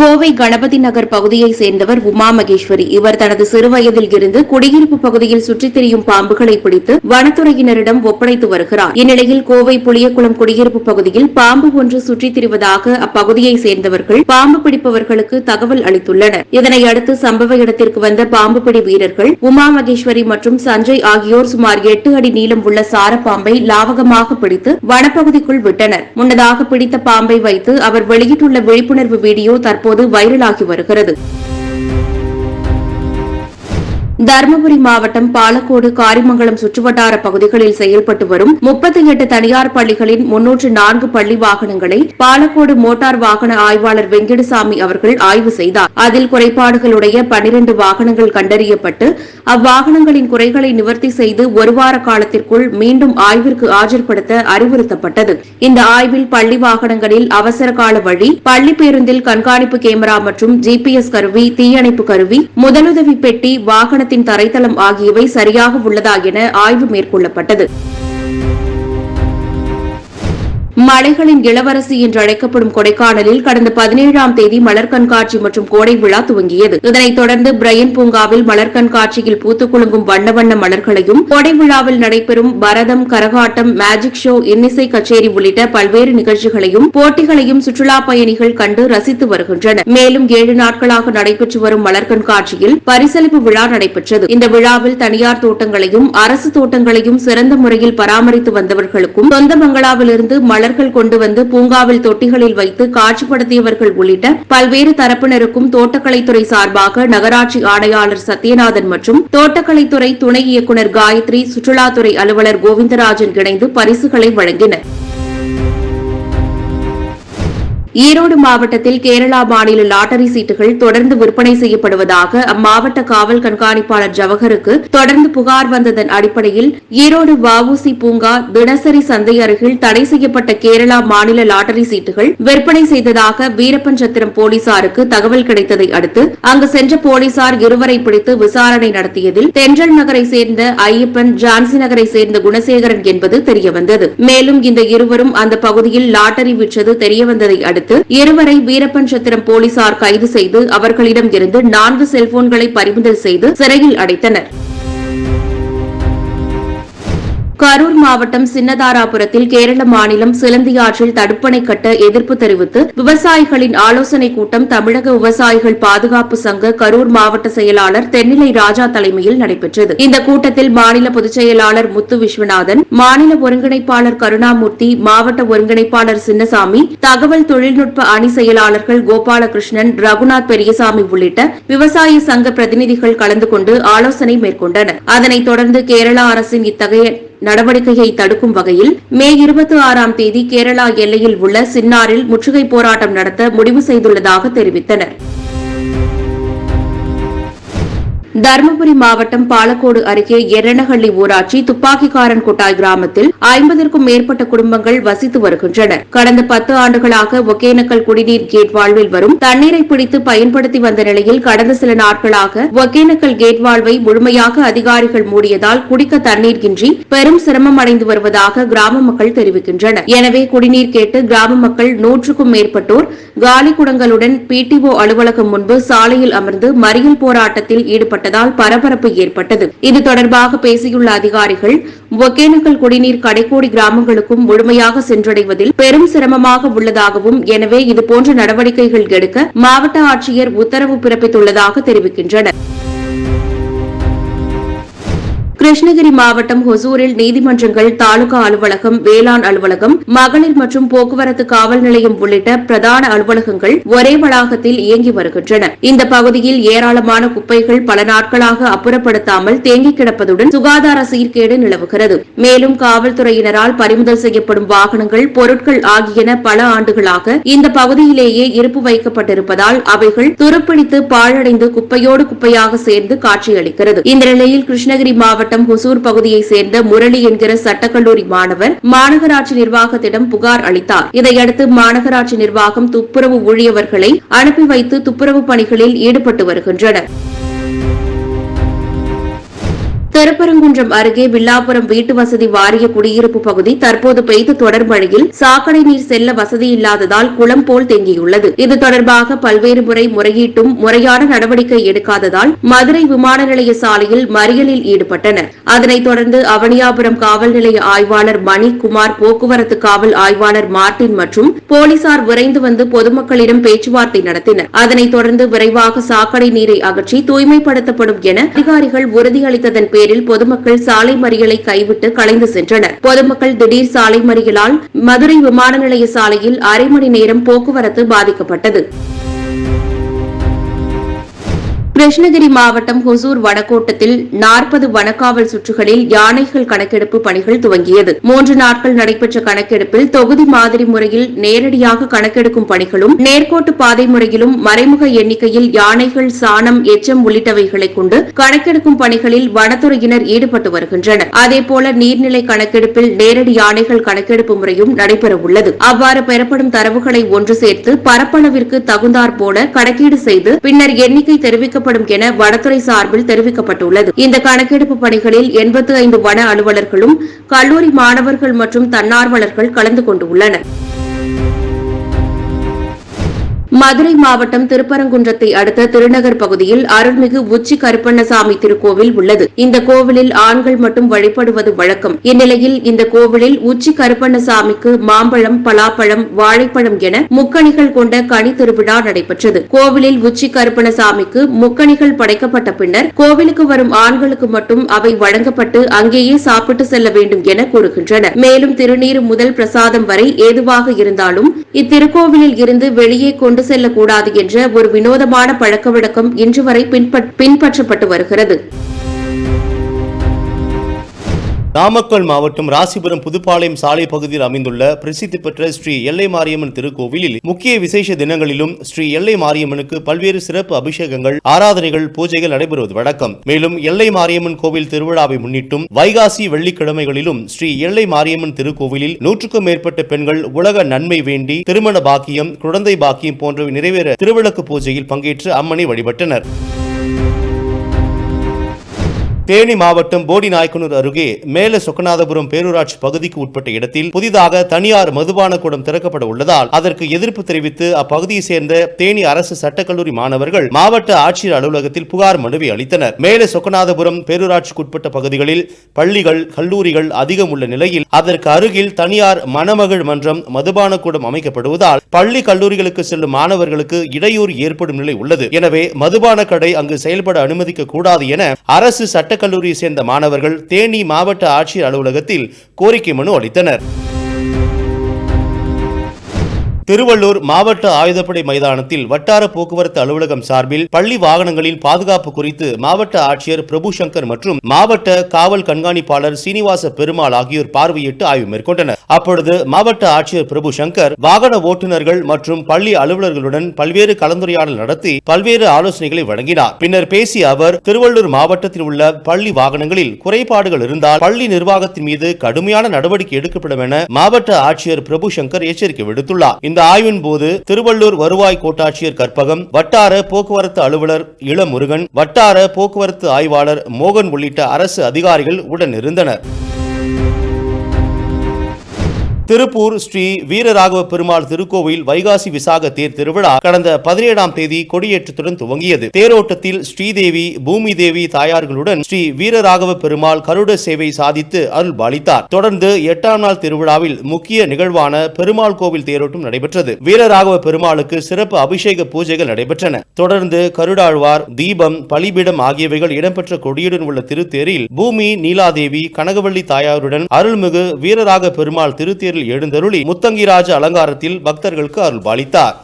கோவை கணபதி நகர் பகுதியைச் சேர்ந்தவர் உமா மகேஸ்வரி. இவர் தனது சிறுவயதில் இருந்து குடியிருப்பு பகுதியில் சுற்றித் திரியும் பாம்புகளை பிடித்து வனத்துறையினரிடம் ஒப்படைத்து வருகிறார். இந்நிலையில் கோவை புளியக்குளம் குடியிருப்பு பகுதியில் பாம்பு ஒன்று சுற்றித் திரிவதாக அப்பகுதியைச் சேர்ந்தவர்கள் பாம்பு பிடிப்பவர்களுக்கு தகவல் அளித்துள்ளனர். இதனையடுத்து சம்பவ இடத்திற்கு வந்த பாம்பு பிடி வீரர்கள் உமா மகேஸ்வரி மற்றும் சஞ்சய் ஆகியோர் சுமார் எட்டு அடி நீளம் உள்ள சாரப்பாம்பை லாவகமாக பிடித்து வனப்பகுதிக்குள் விட்டனர். முன்னதாக பிடித்த பாம்பை வைத்து அவர் வெளியிட்டுள்ள விழிப்புணர்வு வீடியோ தற்போது தற்போது வைரலாகி வருகிறது. தருமபுரி மாவட்டம் பாலக்கோடு காரிமங்கலம் சுற்றுவட்டார பகுதிகளில் செயல்பட்டு வரும் முப்பத்தி எட்டு தனியார் பள்ளிகளின் முன்னூற்று நான்கு பள்ளி வாகனங்களை பாலக்கோடு மோட்டார் வாகன ஆய்வாளர் வெங்கடசாமி அவர்கள் ஆய்வு செய்தார். அதில் குறைபாடுகளுடைய பனிரண்டு வாகனங்கள் கண்டறியப்பட்டு அவ்வாகனங்களின் குறைகளை நிவர்த்தி செய்து ஒரு வார காலத்திற்குள் மீண்டும் ஆய்விற்கு ஆஜர்படுத்த அறிவுறுத்தப்பட்டது. இந்த ஆய்வில் பள்ளி வாகனங்களில் அவசர கால வழி பள்ளி பேருந்தில் கண்காணிப்பு கேமரா மற்றும் ஜிபிஎஸ் கருவி தீயணைப்பு கருவி முதலுதவி பெட்டி வாகன விமானத்தின் தரைத்தளம் ஆகியவை சரியாக உள்ளதா என ஆய்வு மேற்கொள்ளப்பட்டது. மலைகளின் இளவரசி என்று அழைக்கப்படும் கொடைக்கானலில் கடந்த பதினேழாம் தேதி மலர் கண்காட்சி மற்றும் கோடை விழா துவங்கியது. இதனைத் தொடர்ந்து பிரையன் பூங்காவில் மலர் கண்காட்சியில் பூத்துக்குலுங்கும் வண்ண வண்ண மலர்களையும் கோடை விழாவில் நடைபெறும் பரதம் கரகாட்டம் மேஜிக் ஷோ இன்னிசை கச்சேரி உள்ளிட்ட பல்வேறு நிகழ்ச்சிகளையும் போட்டிகளையும் சுற்றுலா பயணிகள் கண்டு ரசித்து வருகின்றனர். மேலும் ஏழு நாட்களாக நடைபெற்று வரும் மலர் கண்காட்சியில் பரிசளிப்பு விழா நடைபெற்றது. இந்த விழாவில் தனியார் தோட்டங்களையும் அரசு தோட்டங்களையும் சிறந்த முறையில் பராமரித்து வந்தவர்களுக்கும் சொந்த மங்களாவிலிருந்து மலர் மலர்கள் கொண்டு வந்து பூங்காவில் தொட்டிகளில் வைத்து காட்சிப்படுத்தியவர்கள் உள்ளிட்ட பல்வேறு தரப்பினருக்கும் தோட்டக்கலைத்துறை சார்பாக நகராட்சி ஆணையாளர் சத்யநாதன் மற்றும் தோட்டக்கலைத்துறை துணை இயக்குநர் காயத்ரி சுற்றுலாத்துறை அலுவலர் கோவிந்தராஜன் இணைந்து பரிசுகளை வழங்கினர். ஈரோடு மாவட்டத்தில் கேரளா மாநில லாட்டரி சீட்டுகள் தொடர்ந்து விற்பனை செய்யப்படுவதாக அம்மாவட்ட காவல் கண்காணிப்பாளர் ஜவஹருக்கு தொடர்ந்து புகார் வந்ததன் அடிப்படையில் ஈரோடு வஉசி பூங்கா தினசரி சந்தை அருகில் தடை செய்யப்பட்ட கேரளா மாநில லாட்டரி சீட்டுகள் விற்பனை செய்ததாக வீரப்பன் சத்திரம் போலீசாருக்கு தகவல் கிடைத்ததை அடுத்து அங்கு சென்ற போலீசார் இருவரை பிடித்து விசாரணை நடத்தியதில் தென்றல் நகரை சேர்ந்த ஐயப்பன் ஜான்சி நகரை சேர்ந்த குணசேகரன் என்பது தெரியவந்தது. மேலும் இந்த இருவரும் அந்த பகுதியில் லாட்டரி விற்றது தெரியவந்ததை அடுத்து இருவரை வீரப்பன் சத்திரம் போலீசார் கைது செய்து அவர்களிடம் இருந்து நான்கு செல்போன்களை பறிமுதல் செய்து சிறையில் அடைத்தனர். கரூர் மாவட்டம் சின்னதாராபுரத்தில் கேரள மாநிலம் சிலந்தி ஆற்றில் தடுப்பணை கட்ட எதிர்ப்பு தெரிவித்து விவசாயிகளின் ஆலோசனைக் கூட்டம் தமிழக விவசாயிகள் பாதுகாப்பு சங்க கரூர் மாவட்ட செயலாளர் தென்னிலை ராஜா தலைமையில் நடைபெற்றது. இந்த கூட்டத்தில் மாநில பொதுச்செயலாளர் முத்து விஸ்வநாதன் மாநில ஒருங்கிணைப்பாளர் கருணாமூர்த்தி மாவட்ட ஒருங்கிணைப்பாளர் சின்னசாமி தகவல் தொழில்நுட்ப அணி செயலாளர்கள் கோபாலகிருஷ்ணன் ரகுநாத் பெரியசாமி உள்ளிட்ட விவசாய சங்க பிரதிநிதிகள் கலந்து கொண்டு ஆலோசனை மேற்கொண்டனர். அதனைத் தொடர்ந்து கேரளா அரசின் இத்தகைய நடவடிக்கையை தடுக்கும் வகையில் மே இருபத்தி ஆறாம் தேதி கேரளா எல்லையில் உள்ள சின்னாரில் முற்றுகை போராட்டம் நடத்த முடிவு செய்துள்ளதாக தெரிவித்தனர். தருமபுரி மாவட்டம் பாலக்கோடு அருகே எரணஹள்ளி ஊராட்சி துப்பாக்கிக்காரன் குட்டாய் கிராமத்தில் ஐம்பதற்கும் மேற்பட்ட குடும்பங்கள் வசித்து வருகின்றனர். கடந்த பத்து ஆண்டுகளாக ஒகேனக்கல் குடிநீர் கேட் வாழ்வில் வரும் தண்ணீரை பிடித்து பயன்படுத்தி வந்த நிலையில் கடந்த சில நாட்களாக ஒகேனக்கல் கேட் வாழ்வை முழுமையாக அதிகாரிகள் மூடியதால் குடிக்க தண்ணீர் இன்றி பெரும் சிரமம் அடைந்து வருவதாக கிராம மக்கள் தெரிவிக்கின்றனர். எனவே குடிநீர் கேட்டு கிராம மக்கள் நூற்றுக்கும் மேற்பட்டோர் காலி குடங்களுடன் பிடிஓ அலுவலகம் முன்பு சாலையில் அமர்ந்து மறியல் போராட்டத்தில் ஈடுபட்டு செய்யப்பட்டதால் பரபரப்பு ஏற்பட்டது. இது தொடர்பாக பேசியுள்ள அதிகாரிகள் ஒகேனக்கல் குடிநீர் கடைக்கோடி கிராமங்களுக்கும் முழுமையாக சென்றடைவதில் பெரும் சிரமமாக உள்ளதாகவும் எனவே இதுபோன்ற நடவடிக்கைகள் எடுக்க மாவட்ட ஆட்சியர் உத்தரவு பிறப்பித்துள்ளதாக தெரிவிக்கின்றனர். கிருஷ்ணகிரி மாவட்டம் ஹொசூரில் நீதிமன்றங்கள் தாலுகா அலுவலகம் வேளாண் அலுவலகம் மகளிர் மற்றும் போக்குவரத்து காவல் நிலையம் உள்ளிட்ட பிரதான அலுவலகங்கள் ஒரே வளாகத்தில் இயங்கி வருகின்றன. இந்த பகுதியில் ஏராளமான குப்பைகள் பல நாட்களாக அப்புறப்படுத்தாமல் தேங்கி கிடப்பதுடன் சுகாதார சீர்கேடு நிலவுகிறது. மேலும் காவல்துறையினரால் பறிமுதல் செய்யப்படும் வாகனங்கள் பொருட்கள் ஆகியன பல ஆண்டுகளாக இந்த பகுதியிலேயே இருப்பு வைக்கப்பட்டிருப்பதால் அவைகள் துருப்பிடித்து பாழடைந்து குப்பையோடு குப்பையாக சேர்ந்து காட்சியளிக்கிறது. இந்த நிலையில் கிருஷ்ணகிரி மாவட்டம் ஹொசூர் பகுதியைச் சேர்ந்த முரளி என்கிற சட்டக்கல்லூரி மாணவர் மாநகராட்சி நிர்வாகத்திடம் புகார் அளித்தார். இதையடுத்து மாநகராட்சி நிர்வாகம் துப்புரவு ஊழியவர்களை அனுப்பி வைத்து துப்புரவு பணிகளில் ஈடுபட்டு வருகின்றனர். திருப்பரங்குன்றம் அருகே வில்லாபுரம் வீட்டு வசதி வாரிய குடியிருப்பு பகுதி தற்போது பெய்த தொடர் மழையில் சாக்கடை நீர் செல்ல வசதி இல்லாததால் குளம் போல் தேங்கியுள்ளது. இது தொடர்பாக பல்வேறு முறை முறையீட்டும் முறையான நடவடிக்கை எடுக்காததால் மதுரை விமான நிலைய சாலையில் மறியலில் ஈடுபட்டனர். அதனைத் தொடர்ந்து அவனியாபுரம் காவல் நிலைய ஆய்வாளர் மணி குமார் போக்குவரத்து காவல் ஆய்வாளர் மார்டின் மற்றும் போலீசார் விரைந்து வந்து பொதுமக்களிடம் பேச்சுவார்த்தை நடத்தினர். அதனைத் தொடர்ந்து விரைவாக சாக்கடை நீரை அகற்றி தூய்மைப்படுத்தப்படும் என அதிகாரிகள் உறுதியளித்ததன் பேரில் பொதுமக்கள் சாலை மறியலை கைவிட்டு கலைந்து சென்றனர். பொதுமக்கள் திடீர் சாலை மறியலால் மதுரை விமான நிலைய சாலையில் அரை மணி நேரம் போக்குவரத்து பாதிக்கப்பட்டது. கிருஷ்ணகிரி மாவட்டம் ஹுசூர் வனக்கோட்டத்தில் நாற்பது வனக்காவல் சுற்றுகளில் யானைகள் கணக்கெடுப்பு பணிகள் துவங்கியது. மூன்று நாட்கள் நடைபெற்ற கணக்கெடுப்பில் தொகுதி மாதிரி முறையில் நேரடியாக கணக்கெடுக்கும் பணிகளும் நேர்கோட்டு பாதை முறையிலும் மறைமுக எண்ணிக்கையில் யானைகள் சாணம் எச்சம் உள்ளிட்டவைகளை கொண்டு கணக்கெடுக்கும் பணிகளில் வனத்துறையினர் ஈடுபட்டு வருகின்றனர். அதேபோல நீர்நிலை கணக்கெடுப்பில் நேரடி யானைகள் கணக்கெடுப்பு முறையும் நடைபெறவுள்ளது. அவ்வாறு பெறப்படும் தரவுகளை ஒன்று சேர்த்து பரப்பளவிற்கு தகுந்தாற்போல கணக்கீடு செய்து பின்னர் எண்ணிக்கை தெரிவிக்கப்படும் என வனத்துறை சார்பில் தெரிவிக்கப்பட்டுள்ளது. இந்த கணக்கெடுப்பு பணிகளில் எண்பத்து ஐந்து வன அலுவலர்களும் கல்லூரி மாணவர்கள் மற்றும் தன்னார்வலர்கள் கலந்து கொண்டுள்ளனர் மதுரை மாவட்டம் திருப்பரங்குன்றத்தை அடுத்த திருநகர் பகுதியில் அருள்மிகு உச்சி கருப்பண்ணசாமி திருக்கோவில் உள்ளது. இந்த கோவிலில் ஆண்கள் மட்டும் வழிபடுவது வழக்கம். இந்நிலையில் இந்த கோவிலில் உச்சி கருப்பண்ணசாமிக்கு மாம்பழம் பலாப்பழம் வாழைப்பழம் என முக்கணிகள் கொண்ட கனி திருவிழா நடைபெற்றது. கோவிலில் உச்சி கருப்பண்ணசாமிக்கு முக்கணிகள் படைக்கப்பட்ட பின்னர் கோவிலுக்கு வரும் ஆண்களுக்கு மட்டும் அவை வழங்கப்பட்டு அங்கேயே சாப்பிட்டு செல்ல வேண்டும் என கூறுகின்றனர். மேலும் திருநீர் முதல் பிரசாதம் வரை ஏதுவாக இருந்தாலும் இத்திருக்கோவிலில் இருந்து வெளியே கொண்டு செல்லக்கூடாது என்ற ஒரு வினோதமான பழக்கவழக்கம் இன்று வரை பின்பற்றப்பட்டு வருகிறது. நாமக்கல் மாவட்டம் ராசிபுரம் புதுப்பாளையம் சாலை பகுதியில் அமைந்துள்ள பிரசித்தி பெற்ற ஸ்ரீ எல்லை மாரியம்மன் திருக்கோவிலில் முக்கிய விசேஷ தினங்களிலும் ஸ்ரீ எல்லை மாரியம்மனுக்கு பல்வேறு சிறப்பு அபிஷேகங்கள் ஆராதனைகள் பூஜைகள் நடைபெறுவது வழக்கம். மேலும் எல்லை மாரியம்மன் கோவில் திருவிழாவை முன்னிட்டும் வைகாசி வெள்ளிக்கிழமைகளிலும் ஸ்ரீ எல்லை மாரியம்மன் திருக்கோவிலில் நூற்றுக்கும் மேற்பட்ட பெண்கள் உலக நன்மை வேண்டி திருமண பாக்கியம் குழந்தை பாக்கியம் போன்றவை நிறைவேற திருவிளக்கு பூஜையில் பங்கேற்று அம்மனை வழிபட்டனர். தேனி மாவட்டம் போடி நாயக்கனூர் அருகே மேல சொக்கநாதபுரம் பேரூராட்சி பகுதிக்கு உட்பட்ட இடத்தில் புதிதாக தனியார் மதுபான கூடம் திறக்கப்பட உள்ளதால் அதற்கு எதிர்ப்பு தெரிவித்து அப்பகுதியை சேர்ந்த தேனி அரசு சட்டக்கல்லூரி மாணவர்கள் மாவட்ட ஆட்சியர் அலுவலகத்தில் புகார் மனுவை அளித்தனர். மேல சொக்கநாதபுரம் பேரூராட்சிக்குட்பட்ட பகுதிகளில் பள்ளிகள் கல்லூரிகள் அதிகம் உள்ள நிலையில் அதற்கு அருகில் தனியார் மணமகள் மன்றம் மதுபான கூடம் அமைக்கப்படுவதால் பள்ளி கல்லூரிகளுக்கு செல்லும் மாணவர்களுக்கு இடையூறு ஏற்படும் நிலை உள்ளது. எனவே மதுபான கடை அங்கு செயல்பட அனுமதிக்க கூடாது என அரசு சட்ட கல்லூரியை சேர்ந்த மாணவர்கள் தேனி மாவட்ட ஆட்சியர் அலுவலகத்தில் கோரிக்கை மனு அளித்தனர். திருவள்ளூர் மாவட்ட ஆயுதப்படை மைதானத்தில் வட்டார போக்குவரத்து அலுவலகம் சார்பில் பள்ளி வாகனங்களின் பாதுகாப்பு குறித்து மாவட்ட ஆட்சியர் பிரபு சங்கர் மற்றும் மாவட்ட காவல் கண்காணிப்பாளர் சீனிவாச பெருமாள் ஆகியோர் பார்வையிட்டு ஆய்வு மேற்கொண்டனர். அப்பொழுது மாவட்ட ஆட்சியர் பிரபு சங்கர் வாகன ஓட்டுநர்கள் மற்றும் பள்ளி அலுவலர்களுடன் பல்வேறு கலந்துரையாடல் நடத்தி பல்வேறு ஆலோசனைகளை வழங்கினார். பின்னர் பேசிய அவர் திருவள்ளூர் மாவட்டத்தில் உள்ள பள்ளி வாகனங்களில் குறைபாடுகள் இருந்தால் பள்ளி நிர்வாகத்தின் மீது கடுமையான நடவடிக்கை எடுக்கப்படும் என மாவட்ட ஆட்சியர் பிரபு சங்கர் எச்சரிக்கை விடுத்துள்ளார். இந்த ஆய்வின் போது திருவள்ளூர் வருவாய் கோட்டாட்சியர் கற்பகம் வட்டார போக்குவரத்து அலுவலர் இளமுருகன் வட்டார போக்குவரத்து ஆய்வாளர் மோகன் உள்ளிட்ட அரசு அதிகாரிகள் உடன் இருந்தனர். திருப்பூர் ஸ்ரீ வீரராகவ பெருமாள் திருக்கோவில் வைகாசி விசாக தேர் திருவிழா கடந்த பதினேழாம் தேதி கொடியேற்றத்துடன் துவங்கியது. தேரோட்டத்தில் ஸ்ரீதேவி பூமி தேவி தாயார்களுடன் ஸ்ரீ வீரராகவ பெருமாள் கருட சேவை சாதித்து அருள் பாலித்தார் தொடர்ந்து எட்டாம் நாள் திருவிழாவில் முக்கிய நிகழ்வான பெருமாள் கோவில் தேரோட்டம் நடைபெற்றது. வீரராகவ பெருமாளுக்கு சிறப்பு அபிஷேக பூஜைகள் நடைபெற்றன. தொடர்ந்து கருடாழ்வார் தீபம் பலிபீடம் ஆகியவைகள் இடம்பெற்ற கொடியுடன் உள்ள திருத்தேரில் பூமி நீலாதேவி கனகவள்ளி தாயாருடன் அருள்மிகு வீரராக பெருமாள் திருத்தேரில் எழுந்தருளி முத்தங்கிராஜ அலங்காரத்தில் பக்தர்களுக்கு அருள் பாலித்தார்